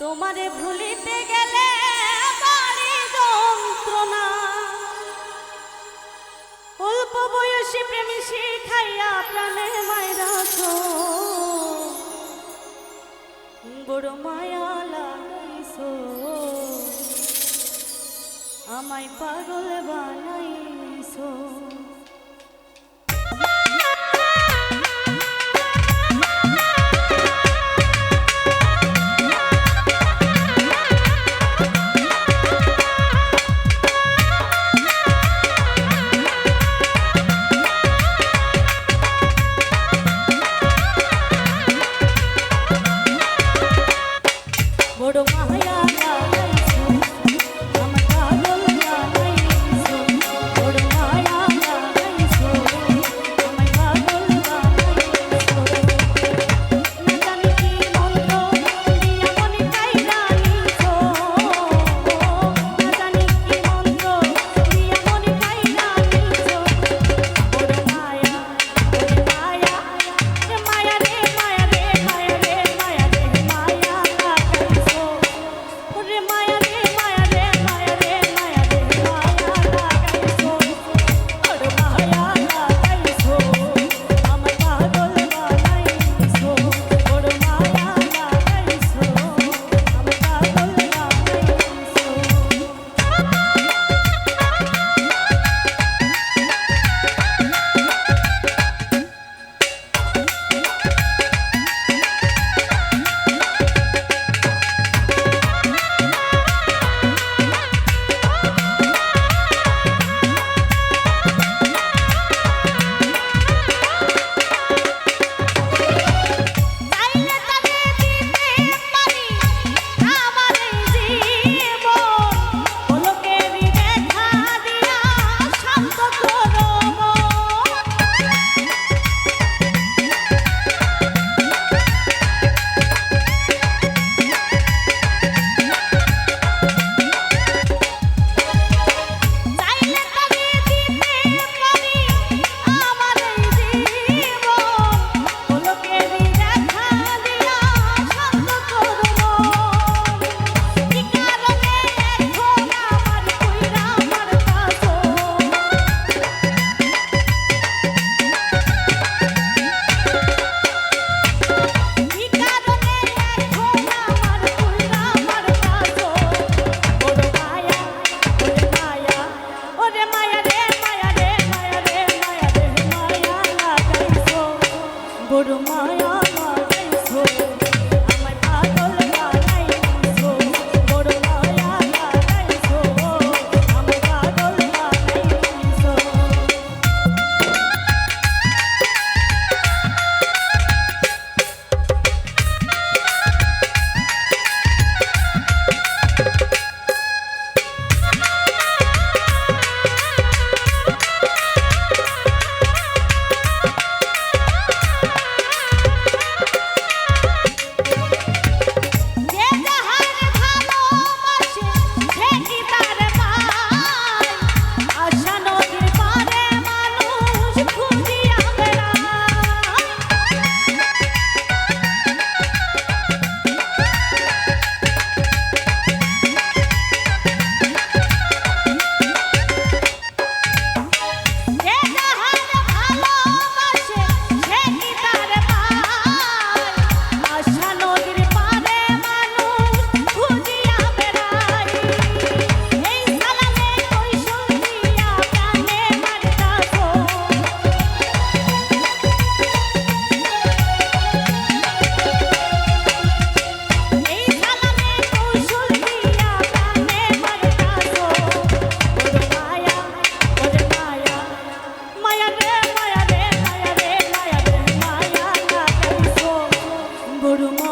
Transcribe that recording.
তোমারে ভুলিতে গেলে যন্ত্রণা। অল্প বয়সী প্রেমী শিখাইয়া প্রাণে মাইরাছ বড় মায়া লাগাইছো। আমায় পাগল বানাইছো। por un momento.